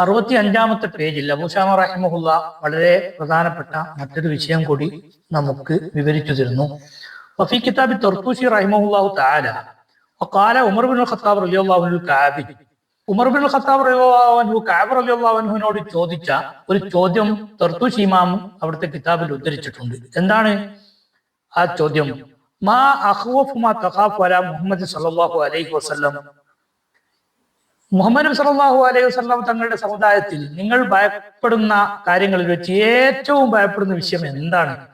അറുപത്തി അഞ്ചാമത്തെ പേജിൽ അബൂഷാമ റഹിമഹുല്ല വളരെ പ്രധാനപ്പെട്ട മറ്റൊരു വിഷയം കൂടി നമുക്ക് വിവരിച്ചു തരുന്നു വഫി കിതാബി തുർത്തൂഷി റഹിമഹുല്ലാഹു താല وقال عمر بن الخطاب رضي الله عنه الكعبي ഉമർ ബിൻ ഖത്താബ് റളിയല്ലാഹു അൻഹു കഅബ് റളിയല്ലാഹു അൻഹുവിനോട് ചോദിച്ച ഒരു ചോദ്യം തുർത്തുഷി ഇമാം അവിടുത്തെ കിതാബിൽ ഉദ്ധരിച്ചിട്ടുണ്ട് എന്താണ് ആ ചോദ്യം മാ അഖ്വഫു മാ തഖാഫു അലാ മുഹമ്മദ് സല്ലല്ലാഹു അലൈഹി വസല്ലം മുഹമ്മദ് നബി സല്ലല്ലാഹു അലൈഹി വസല്ലം തങ്ങളുടെ സമുദായത്തിൽ നിങ്ങൾ ഭയപ്പെടുന്ന കാര്യങ്ങളിൽ വെച്ച് ഏറ്റവും ഭയപ്പെടുന്ന വിഷയം എന്താണ്?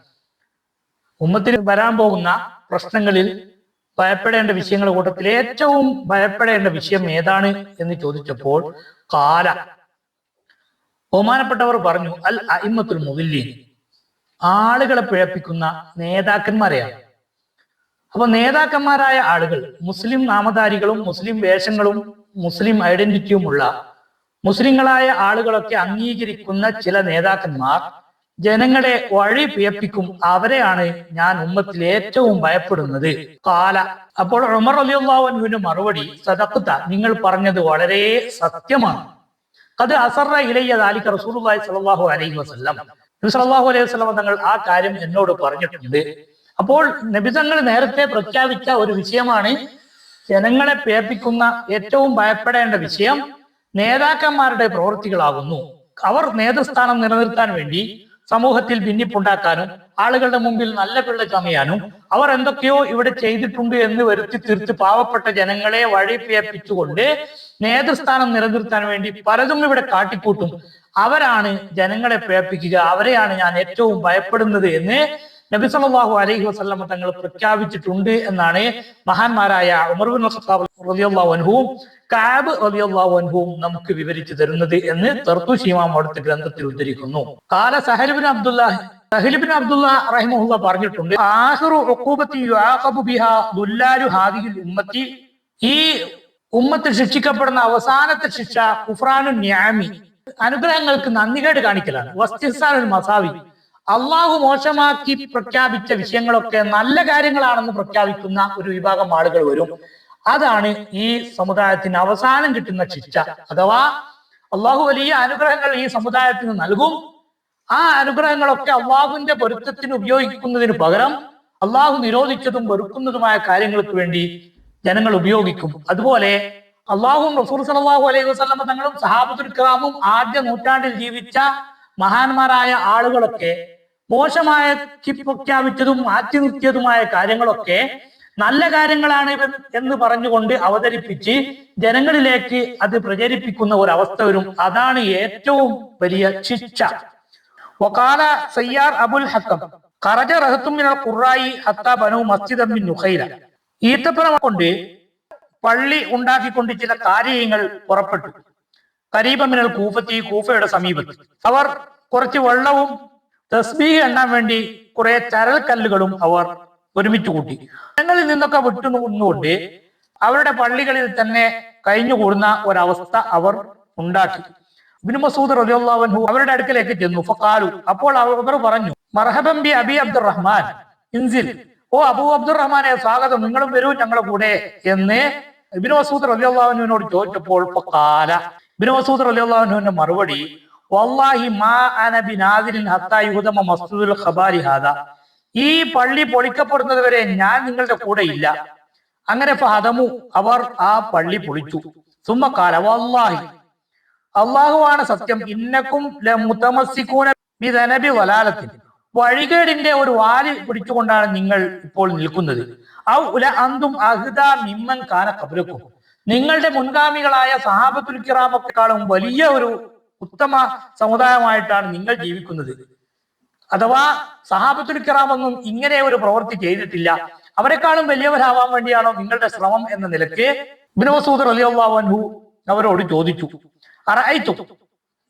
ഉമ്മത്തിന് വരാൻ പോകുന്ന പ്രശ്നങ്ങളിൽ ഭയപ്പെടേണ്ട വിഷയങ്ങളുടെ കൂട്ടത്തിൽ ഏറ്റവും ഭയപ്പെടേണ്ട വിഷയം ഏതാണ് എന്ന് ചോദിച്ചപ്പോൾ കാല. ബഹുമാനപ്പെട്ടവർ പറഞ്ഞു അൽ അയിമത്തുൽ മുവില്ലീൻ. ആളുകളെ പിഴപ്പിക്കുന്ന നേതാക്കന്മാരെയാണ്. അപ്പൊ നേതാക്കന്മാരായ ആളുകൾ മുസ്ലിം നാമധാരികളും മുസ്ലിം വേഷങ്ങളും മുസ്ലിം ഐഡന്റിറ്റിയുമുള്ള മുസ്ലിങ്ങളായ ആളുകളൊക്കെ അംഗീകരിക്കുന്ന ചില നേതാക്കന്മാർ ജനങ്ങളെ വഴി പിയപ്പിക്കും അവരെയാണ് ഞാൻ ഉമ്മത്തിൽ ഏറ്റവും ഭയപ്പെടുന്നത്. കാല. അപ്പോൾ ഉമർ അലിയുള്ളാഹുവിന്റെ മറുപടി സദക്ത നിങ്ങൾ പറഞ്ഞത് വളരെ സത്യമാണ്. അത് അസറ ഇലയ്യ ദാലിക റസൂലുള്ളാഹി സ്വല്ലല്ലാഹു അലൈഹി വസല്ലം. നബി അലൈഹി വസല്ലം തങ്ങൾ ആ കാര്യം എന്നോട് പറഞ്ഞിട്ടുണ്ട്. അപ്പോൾ നബി തങ്ങൾ നേരത്തെ പ്രഖ്യാപിച്ച ഒരു വിഷയമാണ് ജനങ്ങളെ പേപ്പിക്കുന്ന ഏറ്റവും ഭയപ്പെടേണ്ട വിഷയം നേതാക്കന്മാരുടെ പ്രവൃത്തികളാകുന്നു. അവർ നേതൃസ്ഥാനം നിലനിർത്താൻ വേണ്ടി സമൂഹത്തിൽ ഭിന്നിപ്പുണ്ടാക്കാനും ആളുകളുടെ മുമ്പിൽ നല്ല പിള്ള ചമയാനും അവർ എന്തൊക്കെയോ ഇവിടെ ചെയ്തിട്ടുണ്ട് എന്ന് വരുത്തി തീർത്ത് പാവപ്പെട്ട ജനങ്ങളെ വഴിപ്പിയപ്പിച്ചുകൊണ്ട് നേതൃസ്ഥാനം നിലനിർത്താൻ വേണ്ടി പലതും ഇവിടെ കാട്ടിക്കൂട്ടും. അവരാണ് ജനങ്ങളെ പേപ്പിക്കുക. അവരെയാണ് ഞാൻ ഏറ്റവും ഭയപ്പെടുന്നത് എന്ന് നബി സല്ലാഹു അലൈഹി വസല്ലം തങ്ങൾ പ്രഖ്യാപിച്ചിട്ടുണ്ട് എന്നാണ് മഹാന്മാരായ ഉമർ ബിൻ ഖത്താബ് റളിയല്ലാഹു അൻഹുവും കാബ് റളിയല്ലാഹു അൻഹുവും നമുക്ക് വിവരിച്ചു തരുന്നത് എന്ന് തർത്തുശി ഇമാം അവിടുത്തെ ഗ്രന്ഥത്തിൽ ഉദ്ധരിക്കുന്നു. കാല സഹലിബിൻ അബ്ദുല്ല സഹലിബിൻ അബ്ദുള്ള റഹിമുല്ല പറഞ്ഞിട്ടുണ്ട് ഉമ്മത്തി. ഈ ഉമ്മത്തിൽ ശിക്ഷിക്കപ്പെടുന്ന അവസാനത്തെ ശിക്ഷ കുഫ്രാനു ന്യാമി. അനുഗ്രഹങ്ങൾക്ക് നന്ദികേട് കാണിക്കലാണ്. വസ്തിസാൻ മസാവി. അള്ളാഹു മോശമാക്കി പ്രഖ്യാപിച്ച വിഷയങ്ങളൊക്കെ നല്ല കാര്യങ്ങളാണെന്ന് പ്രഖ്യാപിക്കുന്ന ഒരു വിഭാഗം ആളുകൾ വരും. അതാണ് ഈ സമുദായത്തിന് അവസാനം കിട്ടുന്ന ശിക്ഷ. അഥവാ അള്ളാഹു വലിയ അനുഗ്രഹങ്ങൾ ഈ സമുദായത്തിന് നൽകും. ആ അനുഗ്രഹങ്ങളൊക്കെ അള്ളാഹുവിന്റെ പൊരുത്തത്തിന് ഉപയോഗിക്കുന്നതിന് പകരം അള്ളാഹു നിരോധിച്ചതും വെറുക്കുന്നതുമായ കാര്യങ്ങൾക്ക് വേണ്ടി ജനങ്ങൾ ഉപയോഗിക്കും. അതുപോലെ അള്ളാഹും റസൂർ സലാഹു അലൈഹി വസ്ലമ തങ്ങളും സഹാബത്തുൽ കലാമും ആദ്യ നൂറ്റാണ്ടിൽ ജീവിച്ച മഹാന്മാരായ ആളുകളൊക്കെ മോശമായ പ്രഖ്യാപിച്ചതും മാറ്റി നിർത്തിയതുമായ കാര്യങ്ങളൊക്കെ നല്ല കാര്യങ്ങളാണ് എന്ന് പറഞ്ഞുകൊണ്ട് അവതരിപ്പിച്ച് ജനങ്ങളിലേക്ക് അത് പ്രചരിപ്പിക്കുന്ന ഒരു അവസ്ഥ വരും. അതാണ് ഏറ്റവും വലിയ ശിക്ഷ. വക്കാല സയ്യാർ അബുൽ ഹക്കം കറജ റഹത്തുമിന ഖുറായി ഹത്ത ബനു മസ്ജിദ് മിൻ നുഹൈല ഈത്തപ്പുറം കൊണ്ട് പള്ളി ഉണ്ടാക്കിക്കൊണ്ട് ചില കാര്യങ്ങൾ പുറപ്പെട്ടു. കരീബമിനൽ കൂഫത്തി കൂഫയുടെ സമീപത്ത്. അവർ കുറച്ച് വെള്ളവും തസ്ബീഹ് എണ്ണാൻ വേണ്ടി കുറെ ചരൽ കല്ലുകളും അവർ ഒരുമിച്ച് കൂട്ടി. ജനങ്ങളിൽ നിന്നൊക്കെ വിട്ടു നിന്നുകൊണ്ട് അവരുടെ പള്ളികളിൽ തന്നെ കഴിഞ്ഞുകൂടുന്ന ഒരവസ്ഥ അവർ ഉണ്ടാക്കി. ഇബ്നു മസൂദ് റളിയല്ലാഹു അവരുടെ അടുക്കലേക്ക് ചെന്നു. ഫഖാലു അപ്പോൾ അവർ പറഞ്ഞു മർഹബം ബി അബി അബ്ദുറഹ്മാൻ ഇൻസിൽ. ഓ അബൂ അബ്ദുറഹ്മാനെ സ്വാഗതം നിങ്ങളും വരൂ ഞങ്ങളുടെ കൂടെ എന്ന് ഇബിന് മസൂദ് റലിയുള്ളാഹുവിനോട് ചോദിച്ചപ്പോൾ ഫഖാല ഇബിന് മസൂദ് റലിയുള്ളാഹുവിന്റെ മറുപടി ഈ പള്ളി പൊളിക്കപ്പെടുന്നത് വരെ ഞാൻ നിങ്ങളുടെ കൂടെ ഇല്ല. അങ്ങനെ ഫഹദമു അവർ ആ പള്ളി പൊളിച്ചു. സുമ്മക്കാല വല്ലാഹി. അള്ളാഹുവാണ് സത്യം. ഇന്നക്കും വലാലത്തിൽ വഴികേടിന്റെ ഒരു വാലി പിടിച്ചുകൊണ്ടാണ് നിങ്ങൾ ഇപ്പോൾ നിൽക്കുന്നത്. ഔ ഉല അന്തും മിമ്മൻ കാന നിങ്ങളുടെ മുൻഗാമികളായ സഹാബത്തുൽ കിറാമത്തെക്കാളും വലിയ ഒരു ഉത്തമ സമുദായമായിട്ടാണ് നിങ്ങൾ ജീവിക്കുന്നത്. അഥവാ സഹാബത്തുൽ കിറാമൊന്നും ഇങ്ങനെ ഒരു പ്രവൃത്തി ചെയ്തിട്ടില്ല. അവരെക്കാളും വലിയവരാവാൻ വേണ്ടിയാണോ നിങ്ങളുടെ ശ്രമം എന്ന നിലയ്ക്ക് റളിയല്ലാഹു അൻഹു അവരോട് ചോദിച്ചു. അറഅയ്തു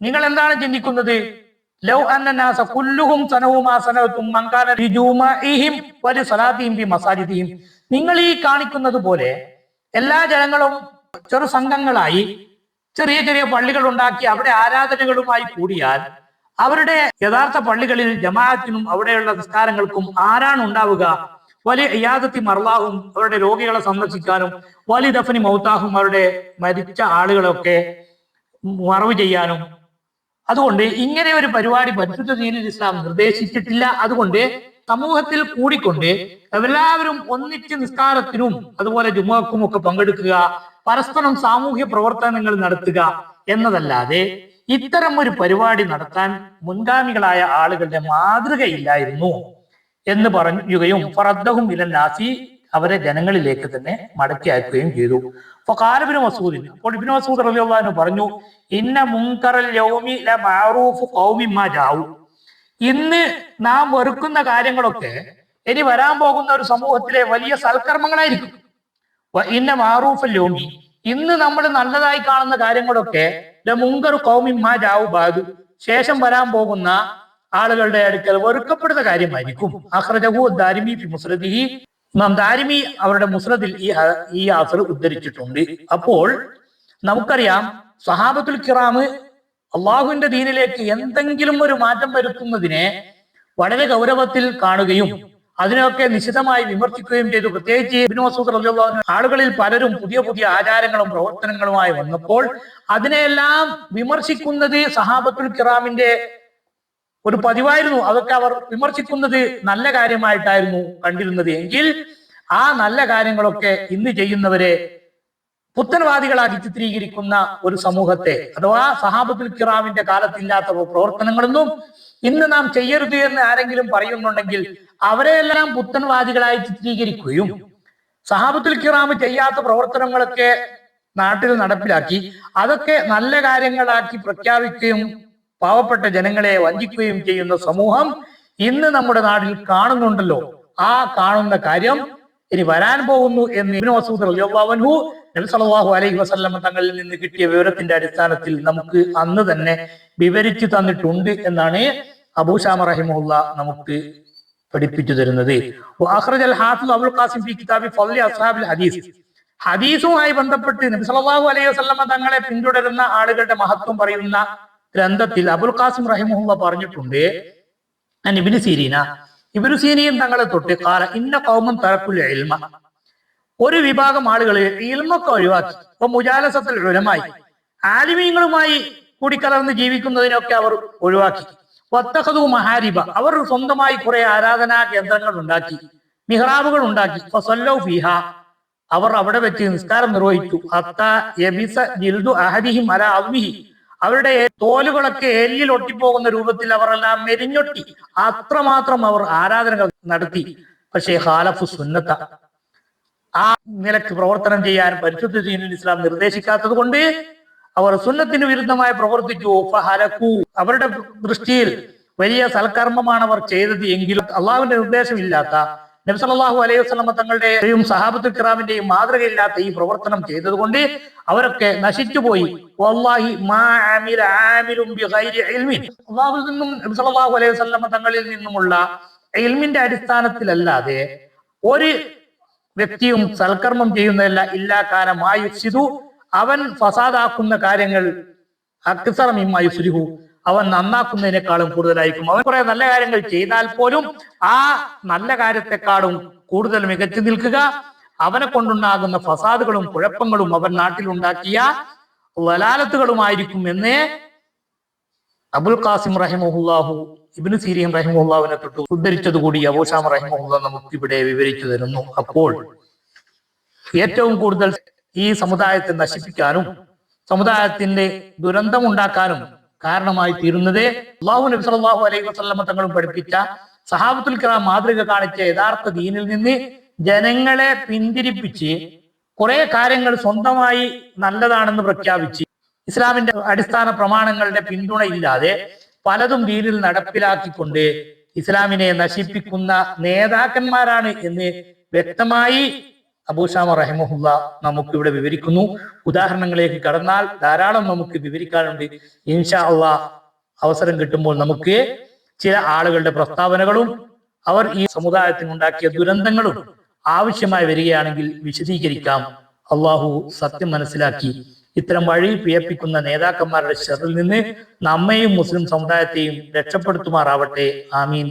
നിങ്ങൾ എന്താണ് ചിന്തിക്കുന്നത്? ലൗ അന്നനാസ കുല്ലുഹും സനവും ആസനത്തും മങ്കാന ലിജുമഇഹിം വലി ബി മസാജിദിഹിം. നിങ്ങൾ ഈ കാണിക്കുന്നത് പോലെ എല്ലാ ജനങ്ങളും ചെറു സംഘങ്ങളായി ചെറിയ ചെറിയ പള്ളികൾ ഉണ്ടാക്കി അവിടെ ആരാധനകളുമായി കൂടിയാൽ അവരുടെ യഥാർത്ഥ പള്ളികളിൽ ജമാഅത്തിനും അവിടെയുള്ള നിസ്കാരങ്ങൾക്കും ആരാണ് ഉണ്ടാവുക? വലിയ ഇയാദത്തി മർലാഹും അവരുടെ രോഗികളെ സന്ദർശിക്കാനും വലിയ ദഫനി മൗത്താഹും അവരുടെ മരിച്ച ആളുകളൊക്കെ മറവ് ചെയ്യാനും. അതുകൊണ്ട് ഇങ്ങനെ ഒരു പരിപാടി പരിശുദ്ധ ദീനുൽ ഇസ്ലാം നിർദ്ദേശിച്ചിട്ടില്ല. അതുകൊണ്ട് സമൂഹത്തിൽ കൂടിക്കൊണ്ട് എല്ലാവരും ഒന്നിച്ച് നിസ്കാരത്തിനും അതുപോലെ ജുമാക്കും ഒക്കെ പങ്കെടുക്കുക പരസ്പരം സാമൂഹ്യ പ്രവർത്തനങ്ങൾ നടത്തുക എന്നതല്ലാതെ ഇത്തരം ഒരു പരിപാടി നടത്താൻ മുൻഗാമികളായ ആളുകളുടെ മാതൃകയില്ലായിരുന്നു എന്ന് പറയുകയും ഫറദ്ദഹും ഇലന്നാസി അവരെ ജനങ്ങളിലേക്ക് തന്നെ മടക്കി അയക്കുകയും ചെയ്തു. അപ്പൊ കാലബിന് മസൂദിൻ അപ്പോൾ ഇബിന് മസൂദ് റളിയല്ലാഹു പറഞ്ഞു ഇന്ന മുൻകറൽ യൗമി ല മഅറൂഫ് ഖൗമി മാ ജാഉ ഇന്ന് നാം വെറുക്കുന്ന കാര്യങ്ങളൊക്കെ ഇനി വരാൻ പോകുന്ന ഒരു സമൂഹത്തിലെ വലിയ സൽക്കർമ്മങ്ങളായിരിക്കും. ഇന്ന മാറൂഫ് ലോമി ഇന്ന് നമ്മൾ നല്ലതായി കാണുന്ന കാര്യങ്ങളൊക്കെ മുങ്കർ മാ ജാവു ബാദു. ശേഷം വരാൻ പോകുന്ന ആളുകളുടെ അടുക്കൽ വെറുക്കപ്പെടുന്ന കാര്യമായിരിക്കും. അഹ്റജഹു ദാരിമി ഫി മുസ്രദിഹി. നാം ദാരിമി അവരുടെ മുസ്രദിൽ ഈ ഈ ആസർ ഉദ്ധരിച്ചിട്ടുണ്ട്. അപ്പോൾ നമുക്കറിയാം സഹാബത്തുൽ കിറാമ് അള്ളാഹുവിന്റെ ദീനിലേക്ക് എന്തെങ്കിലും ഒരു മാറ്റം വരുത്തുന്നതിനെ വളരെ ഗൗരവത്തിൽ കാണുകയും അതിനൊക്കെ നിശിതമായി വിമർശിക്കുകയും ചെയ്തു. പ്രത്യേകിച്ച് ഇബ്നു ആളുകളിൽ പലരും പുതിയ പുതിയ ആചാരങ്ങളും പ്രവർത്തനങ്ങളുമായി വന്നപ്പോൾ അതിനെയെല്ലാം വിമർശിക്കുന്നത് സഹാബത്തുൽ കിറാമിന്റെ ഒരു പതിവായിരുന്നു. അതൊക്കെ അവർ വിമർശിക്കുന്നത് നല്ല കാര്യമായിട്ടായിരുന്നു കണ്ടിരുന്നത്. എങ്കിൽ ആ നല്ല കാര്യങ്ങളൊക്കെ ഇന്ന് ചെയ്യുന്നവരെ പുത്തൻവാദികളാക്കി ചിത്രീകരിക്കുന്ന ഒരു സമൂഹത്തെ അഥവാ സഹാബത്തുൽ കിറാമിന്റെ കാലത്തില്ലാത്ത പ്രവർത്തനങ്ങളൊന്നും ഇന്ന് നാം ചെയ്യരുത് എന്ന് ആരെങ്കിലും പറയുന്നുണ്ടെങ്കിൽ അവരെയെല്ലാം പുത്തൻവാദികളായി ചിത്രീകരിക്കുകയും സഹാബത്തുൽ കിറാമ് ചെയ്യാത്ത പ്രവർത്തനങ്ങളൊക്കെ നാട്ടിൽ നടപ്പിലാക്കി അതൊക്കെ നല്ല കാര്യങ്ങളാക്കി പ്രഖ്യാപിക്കുകയും പാവപ്പെട്ട ജനങ്ങളെ വഞ്ചിക്കുകയും ചെയ്യുന്ന സമൂഹം ഇന്ന് നമ്മുടെ നാട്ടിൽ കാണുന്നുണ്ടല്ലോ. ആ കാണുന്ന കാര്യം ഇനി വരാൻ പോകുന്നു എന്ന് ഇബ്നു മസൂദ് റളിയല്ലാഹു അൻഹു നബി സല്ലല്ലാഹു അലൈഹി വസല്ലം തങ്ങളിൽ നിന്ന് കിട്ടിയ വിവരത്തിന്റെ അടിസ്ഥാനത്തിൽ നമുക്ക് അന്ന് തന്നെ വിവരിച്ചു തന്നിട്ടുണ്ട് എന്നാണ് അബൂഷാമ റഹിമുള്ള നമുക്ക് പഠിപ്പിച്ചു തരുന്നത്. അബുൽ ഖാസിം ഫി കിതാബി ഫളി അസ്ഹാബിൽ ഹദീസ്. ഹദീസുമായി ബന്ധപ്പെട്ട് നബി സല്ലല്ലാഹു അലൈഹി വസല്ലമ തങ്ങളെ പിന്തുടരുന്ന ആളുകളുടെ മഹത്വം പറയുന്ന ഗ്രന്ഥത്തിൽ അബുൽ ഖാസിം റഹിമുള്ള പറഞ്ഞിട്ടുണ്ട്. ഇബ്നു സീരീന. ഇബ്നു സീനിയും തങ്ങളെ തൊട്ട് കാല ഇന്ന കൗമം തറക്കുൽ ഇൽമ. ഒരു വിഭാഗം ആളുകൾ ഇൽമൊക്കെ ഒഴിവാക്കി. ഇപ്പൊ മുജാലസത്തിൽ ഉലമായി ആലിമീങ്ങളുമായി കൂടിക്കലർന്ന് ജീവിക്കുന്നതിനൊക്കെ അവർ ഒഴിവാക്കി. വത്തഹതു മഹാരിബ. അവർ സ്വന്തമായി കുറെ ആരാധനാ കേന്ദ്രങ്ങൾ ഉണ്ടാക്കി. മിഹ്റാബുകൾ ഉണ്ടാക്കി. ഫിഹ. അവർ അവിടെ വെച്ച് നിസ്കാരം നിർവഹിച്ചു. യബിസ ജിൽദു അവരുടെ തോലുകളൊക്കെ എല്ലിൽ ഒട്ടിപ്പോകുന്ന രൂപത്തിൽ അവരെല്ലാം മെരിഞ്ഞൊട്ടി. അത്രമാത്രം അവർ ആരാധനകൾ നടത്തി. പക്ഷേ ഹാലഫു സുന്നത്ത. ആ നിലയ്ക്ക് പ്രവർത്തനം ചെയ്യാൻ പരിശുദ്ധ ദീനുൽ ഇസ്ലാം നിർദ്ദേശിക്കാത്തത് കൊണ്ട് അവർ സുന്നത്തിന് വിരുദ്ധമായി പ്രവർത്തിച്ചു. ഫഹലക്കു. അവരുടെ ദൃഷ്ടിയിൽ വലിയ സൽക്കർമ്മമാണ് അവർ ചെയ്തത് എങ്കിലും അള്ളാഹുവിന്റെ നിർദ്ദേശമില്ലാത്ത നബി സല്ലല്ലാഹു അലൈഹി വസല്ലമ തങ്ങളുടെയും സഹാബത്തുൽ കിറാമിന്റെയും മാതൃകയില്ലാത്ത ഈ പ്രവർത്തനം ചെയ്തതുകൊണ്ട് അവരൊക്കെ നശിച്ചുപോയി അള്ളാഹുവിൽ നിന്നും അലൈഹി വസ്ലമ തങ്ങളിൽ നിന്നുമുള്ള ഇൽമിന്റെ അടിസ്ഥാനത്തിലല്ലാതെ ഒരു വ്യക്തിയും സൽക്കർമ്മം ചെയ്യുന്നതല്ല ഇല്ലാ കാലമായുസിതു അവൻ ഫസാദാക്കുന്ന കാര്യങ്ങൾ അക്സറമിമായുസുരിഹു അവൻ നന്നാക്കുന്നതിനേക്കാളും കൂടുതലായിരിക്കും. അവൻ കുറെ നല്ല കാര്യങ്ങൾ ചെയ്താൽ പോലും ആ നല്ല കാര്യത്തെക്കാളും കൂടുതൽ മികച്ചു നിൽക്കുക. അവനെ കൊണ്ടുണ്ടാകുന്ന ഫസാദുകളും കുഴപ്പങ്ങളും അവൻ നാട്ടിലുണ്ടാക്കിയ വലാലത്തുകളുമായിരിക്കും എന്ന് അബുൽ ഖാസിം റഹിമുല്ലാഹു ഇബ്നു സീരിയം റഹിമുല്ലാവിനെ തൊട്ട് ഉദ്ധരിച്ചത് കൂടി അബൂഷാം റഹിമുല്ല നമുക്കിവിടെ വിവരിച്ചു തരുന്നു. അപ്പോൾ ഏറ്റവും കൂടുതൽ ഈ സമുദായത്തെ നശിപ്പിക്കാനും സമുദായത്തിന്റെ ദുരന്തം ഉണ്ടാക്കാനും കാരണമായി തീരുന്നത് അള്ളാഹു നബി സല്ലല്ലാഹു അലൈഹി വസല്ലമ തങ്ങളും പഠിപ്പിച്ച സഹാബത്തുൽ കലാം മാതൃക കാണിച്ച യഥാർത്ഥ ദീനിൽ നിന്ന് ജനങ്ങളെ പിന്തിരിപ്പിച്ച് കുറെ കാര്യങ്ങൾ സ്വന്തമായി നല്ലതാണെന്ന് പ്രഖ്യാപിച്ച് ഇസ്ലാമിന്റെ അടിസ്ഥാന പ്രമാണങ്ങളുടെ പിന്തുണ ഇല്ലാതെ പലതും ദീനിൽ നടപ്പിലാക്കിക്കൊണ്ട് ഇസ്ലാമിനെ നശിപ്പിക്കുന്ന നേതാക്കന്മാരാണ് എന്ന് വ്യക്തമായി അബൂഷാമ റഹിമുല്ല നമുക്ക് ഇവിടെ വിവരിക്കുന്നു. ഉദാഹരണങ്ങളിലേക്ക് കടന്നാൽ ധാരാളം നമുക്ക് വിവരിക്കാനുണ്ട്. ഇൻഷാ അള്ളാ അവസരം കിട്ടുമ്പോൾ നമുക്ക് ചില ആളുകളുടെ പ്രസ്താവനകളും അവർ ഈ സമുദായത്തിനുണ്ടാക്കിയ ദുരന്തങ്ങളും ആവശ്യമായി വരികയാണെങ്കിൽ വിശദീകരിക്കാം. അള്ളാഹു സത്യം മനസ്സിലാക്കി ഇത്തരം വഴി പിയപ്പിക്കുന്ന നേതാക്കന്മാരുടെ ഷറിൽ നിന്ന് നമ്മയും മുസ്ലിം സമുദായത്തെയും രക്ഷപ്പെടുത്തുമാറാവട്ടെ. ആമീൻ.